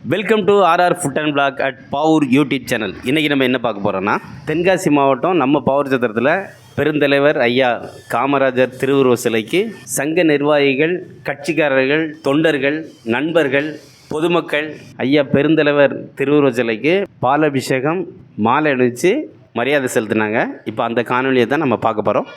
Welcome to RR food and blog at power YouTube channel இன்றைக்கி நம்ம என்ன பார்க்க போகிறோன்னா தென்காசி மாவட்டம் நம்ம பவுர் சத்திரத்தில் பெருந்தலைவர் ஐயா காமராஜர் திருவுருவ சிலைக்கு சங்க நிர்வாகிகள் கட்சிக்காரர்கள் தொண்டர்கள் நண்பர்கள் பொதுமக்கள் ஐயா பெருந்தலைவர் திருவுருவ சிலைக்கு பாலபிஷேகம் மாலை அணிவித்து மரியாதை செலுத்தினாங்க. இப்போ அந்த காணொலியை தான் நம்ம பார்க்க போகிறோம்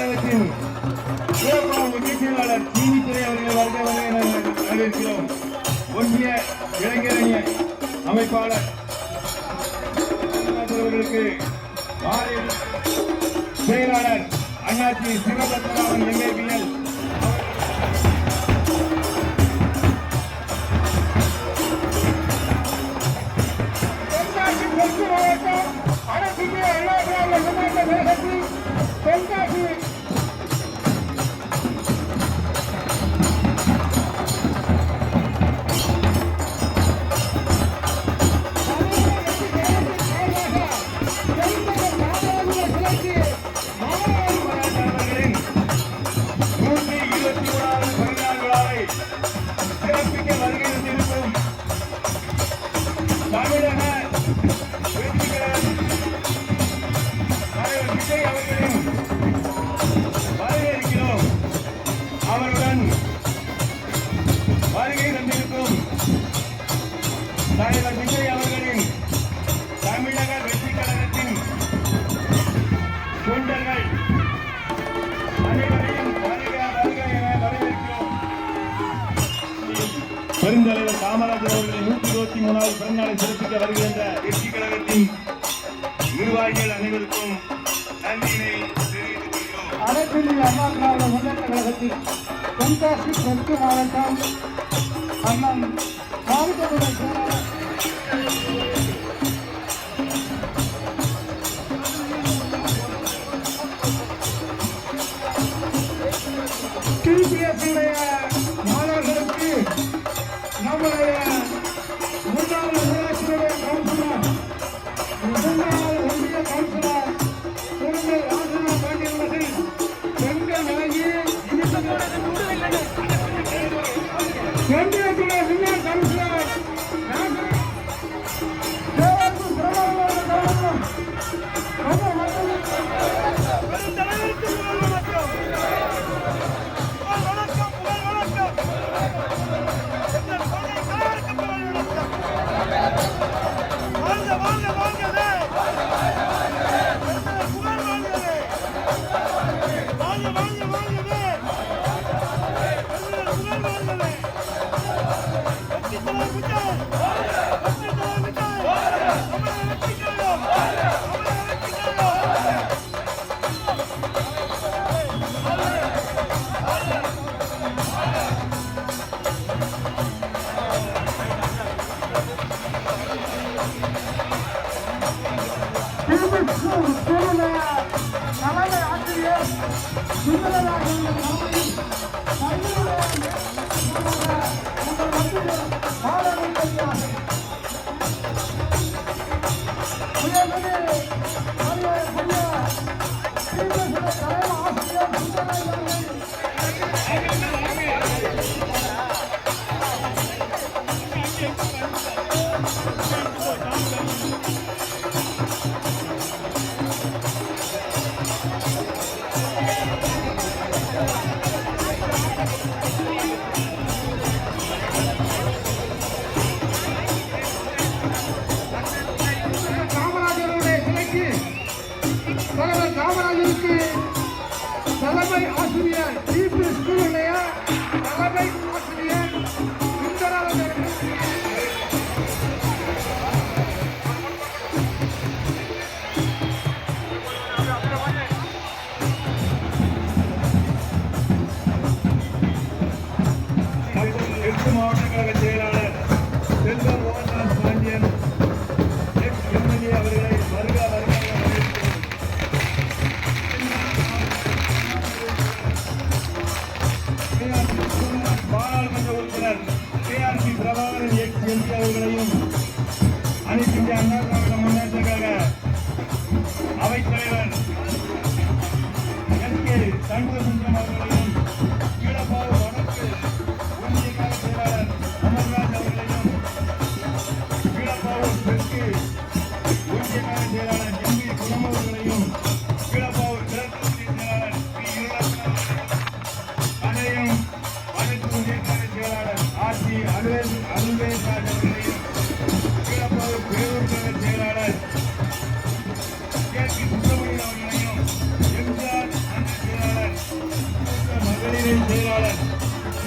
மண்டலத்தில் நிகழ்ச்சியாளர் டிவித்துறை அவர்கள் வருக வரவேற்கிறோம். ஒன்றிய இளைஞரணிய அமைப்பாளர் அவர்களுக்கு செயலாளர் அண்ணாச்சி சிவபத்மநாபன் எம்ஏபிஎல் தலைவர் விஜய் அவர்களின் தமிழக வெற்றி கழகத்தின் தொண்டர்கள் அனைவரையும் வருக வருக என வரவேற்கிறோம். பெருந்தலைவர் காமராஜர் அவர்களின் நூற்றி இருபத்தி மூணாவது பிறந்தநாளை சிறப்பிக்க வருகின்ற வெற்றி கழகத்தின் நிர்வாகிகள் அனைவருக்கும் நன்றியினை தெரிவித்துக் கொள்கிறோம். அண்ணா திராவிட முன்னேற்ற கழகத்தில் தென்காசி தெற்கு மாவட்டம் அண்ணன் மாவட்டத்துறை செயலாளர் டிவிஎஸ்ஸுடைய தலைமை தெற்கு மாவட்ட கழக செயலாளர் செல்வம் மோகன்தாஸ் பாண்டியன் எக்ஸ் எம்எல்ஏ அவர்களை வருக வருக பாராளுமன்ற உறுப்பினர் K R P Prabhakaran ex MP அவர்களையும் அனைத்து இந்திய அண்ணா திராவிட முன்னேற்ற கழக அவைத்தலைவர் எஸ் கே சண்முகசுந்தரம் அவர்களையும்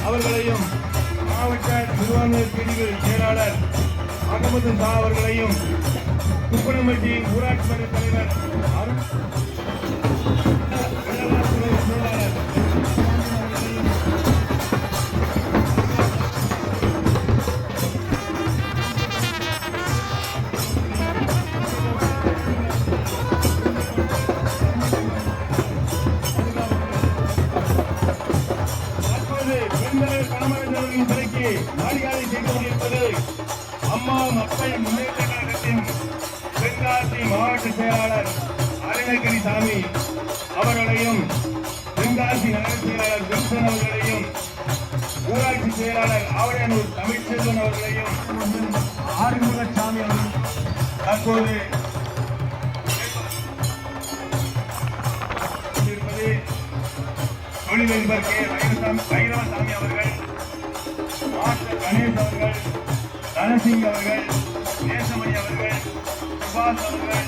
அவர்களையும் மாவட்ட சிறுபான்மையர் பிரிவு செயலாளர் அகமது சா அவர்களையும் குப்பனம்பட்டி ஊராட்சி மன்ற தலைவர் அருண் அழகிரி சாமி அவர்களையும் தென்காசி நகர செயலாளர் வில்சன் அவர்களையும் ஊராட்சி செயலாளர் ஆவடையனூர் தமிழ்ச்செல்வன் அவர்களையும் ஆறுமுகசாமி அவர்கள் தற்போது இருப்பது தொழிலதிபர் கே. வைரசாமி வைரவசாமி அவர்கள் மாஸ்டர் கணேஷ் அவர்கள் தனசிங் அவர்கள் நேசமணி அவர்கள் சுபாஷ் அவர்கள்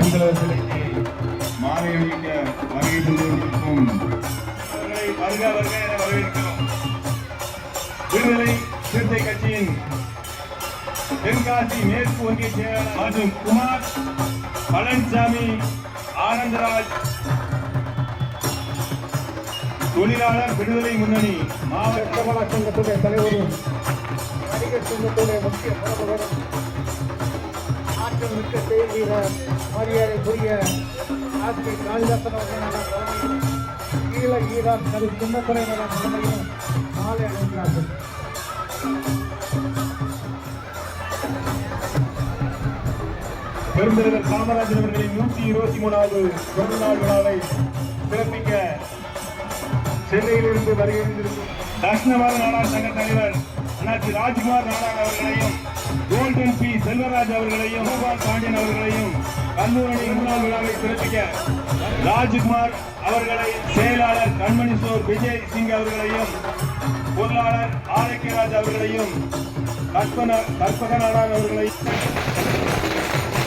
சிலைக்கு மாலை அணிவிக்க வருகை தந்திருக்கும் வருக வருக என வரவேற்கிறோம் விடுதலை சிறுத்தை கட்சியின் தென்காசி மேற்கு ஒன்றிய செயலாளர் மற்றும் குமார் பழனிசாமி ஆனந்தராஜ் தொழிலாளர் விடுதலை முன்னணி மாவட்ட சங்கத்துடைய தலைவரும் நடிகர் சங்கத்துடைய முக்கிய பிரமுகரும் ஆற்றல் மிக்க செயல் மரியாதைக்குரிய ஆசிரியர் காளிதாசன் அவர்கள் தலைமையிலும் ஈழ ஈரான் கரு சின்னத்துறை தலைமையிலும் மாலை அணிகிறார்கள் பெருந்தலைவர் காமராஜர் அவர்களின் நூற்றி இருபத்தி மூணாவது பிறந்த நாள் விழாவை சிறப்பிக்க சென்னையிலிருந்து வருகின்றிருக்கும் தக்ஷணவாத நாடார் சங்க தலைவர் அண்ணாச்சி ராஜ்குமார் நாடார் அவர்களையும் கோல்டன் பி செல்வராஜ் அவர்களையும் கோபால் பாண்டியன் அவர்களையும் கல்லூரணி முன்னாள் விழாவை சிறப்பிக்க ராஜ்குமார் அவர்களை செயலாளர் கண்மணி சோர் விஜய் சிங் அவர்களையும் பொருளாளர் ஆரோக்கியராஜ் அவர்களையும் கற்பன கற்பகநாடான் அவர்களையும்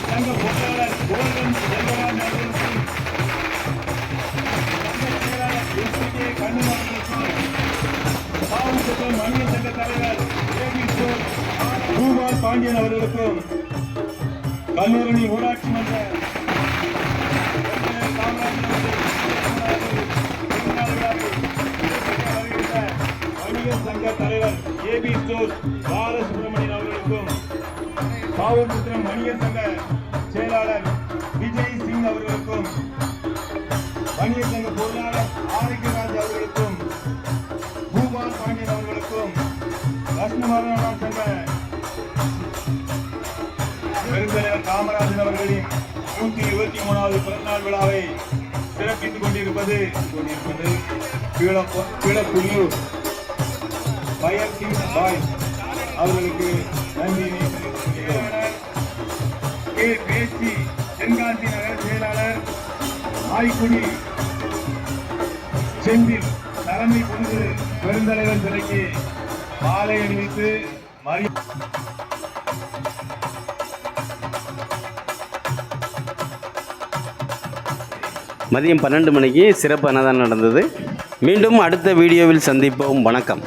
சங்க பொருளாளர் கோல்டன் செல்வராஜ் அவர்களுக்கும் சங்க செயலாளர் எஸ்பிகே மாவட்டத்தில் சங்க தலைவர் ஏபி சோர் பூபால் பாண்டியன் அவர்களுக்கும் கல்லூரணி ஊராட்சி மன்ற சங்க தலைவர் ஏ பி ஸ்டோர் பாலசுப்ரமணியன் அவர்களுக்கும் பாவபுத்திரம் வணிகர் சங்க செயலாளர் விஜய் சிங் அவர்களுக்கும் வணிகர் சங்க பொருளாளர் ஆரோக்கியராஜ் அவர்களுக்கும் பூபால் பாண்டியன் அவர்களுக்கும் லட்சுமண சங்க பெருந்தலைவர் காமராஜர் அவர்களின் நூத்தி இருபத்தி மூணாவது பிறந்தநாள் விழாவை சிறப்பித்துக் கொண்டிருப்பது கொண்டிருப்பது கீழப்ப- கீழப்புலியூர். பாய் அவர்களுக்கு நன்றியினை தெரிவித்துக் கே. பேச்சி தென்காசி நகர செயலாளர் ஆய்க்குடி செந்தில் தலைமை கொண்டு பெருந்தலைவர் சிலைக்கு மாலை அணிவித்து மரியாதை மதியம் பன்னெண்டு மணிக்கு சிறப்பு அன்னதானம் நடந்தது? மீண்டும் அடுத்த வீடியோவில் சந்திப்போம். வணக்கம்.